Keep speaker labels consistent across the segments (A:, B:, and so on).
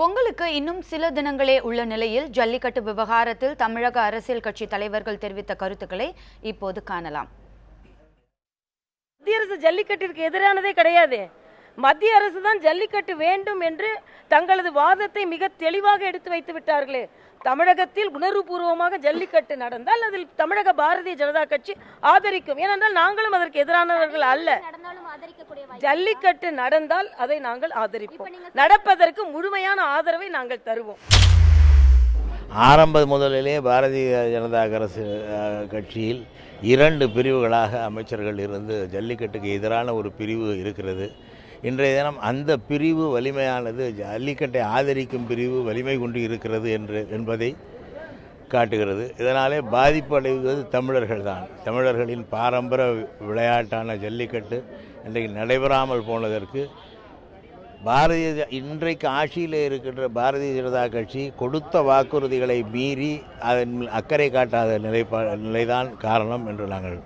A: பொங்கலுக்கு இன்னும் சில தினங்களே உள்ள நிலையில் ஜல்லிக்கட்டு விவகாரத்தில் தமிழக அரசியல் கட்சி தலைவர்கள் தெரிவித்த கருத்துக்களை இப்போது காணலாம்.
B: மத்திய அரசு ஜல்லிக்கட்டிற்கு எதிரானதே கிடையாது. மத்திய அரசு தான் ஜல்லிக்கட்டு வேண்டும் என்று தங்களது வாதத்தை மிக தெளிவாக எடுத்து வைத்து விட்டார்களே. தமிழகத்தில் உணர்வுபூர்வமாக ஜல்லிக்கட்டு நடந்தால் அதில் தமிழக பாரதிய ஜனதா கட்சி ஆதரிக்கும். ஏனென்றால் நாங்களும் அதற்கு எதிரானவர்கள் அல்ல. ஜல்லிக்கட்டு நடந்தால் அதை நாங்கள் ஆதரிப்போம். நடப்பதற்கு முழுமையான ஆதரவை நாங்கள் தருவோம்.
C: ஆரம்ப முதலிலே பாரதிய ஜனதா அரசு கட்சியில் இரண்டு பிரிவுகளாக அமைச்சர்கள் இருந்து ஜல்லிக்கட்டுக்கு எதிரான ஒரு பிரிவு இருக்கிறது. இன்றைய தினம் அந்த பிரிவு வலிமையானது ஜல்லிக்கட்டை ஆதரிக்கும் பிரிவு வலிமை கொண்டு இருக்கிறது என்று என்பதை காட்டுகிறது. இதனாலே பாதிப்படைவது தமிழர்கள் தான் தமிழர்களின் பாரம்பரிய விளையாட்டான ஜல்லிக்கட்டு இன்றைக்கு நடைபெறாமல் போனதற்கு பாரதிய இன்றைக்கு ஆட்சியில் இருக்கின்ற பாரதிய ஜனதா கட்சி கொடுத்த வாக்குறுதிகளை மீறி அதன் அக்கறை காட்டாத நிலைப்பா நிலைதான் காரணம் என்று நாங்கள்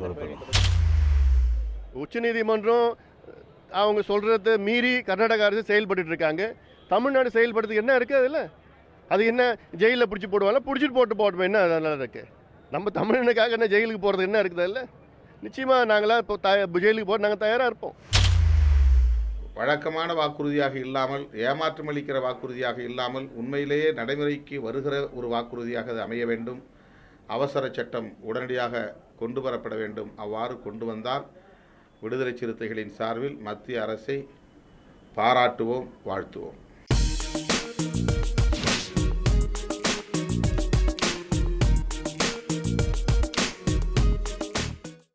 C: கூறுகிறோம்
D: உச்சநீதிமன்றம் அவங்க சொல்கிறத மீறி கர்நாடக அரசு செயல்பட்டு இருக்காங்க. தமிழ்நாடு செயல்படுறதுக்கு என்ன இருக்குது அதில்? அது என்ன ஜெயிலில் பிடிச்சி போடுவாங்க பிடிச்சிட்டு போட்டு போட்டோம் என்ன நல்லா இருக்குது நம்ம தமிழனுக்காக என்ன ஜெயிலுக்கு போகிறது என்ன இருக்குது அதில்? நிச்சயமாக நாங்களாம் இப்போ த ஜெயிலுக்கு போக நாங்கள் தயாராக இருப்போம்.
E: வழக்கமான வாக்குறுதியாக இல்லாமல் ஏமாற்றமளிக்கிற வாக்குறுதியாக இல்லாமல் உண்மையிலேயே நடைமுறைக்கு வருகிற ஒரு வாக்குறுதியாக அது அமைய வேண்டும். அவசர சட்டம் உடனடியாக கொண்டு வரப்பட வேண்டும். அவ்வாறு கொண்டு வந்தால் விடுதலை சிறுத்தைகளின் சார்பில் மத்திய அரசை பாராட்டுவோம் வாழ்த்துவோம்.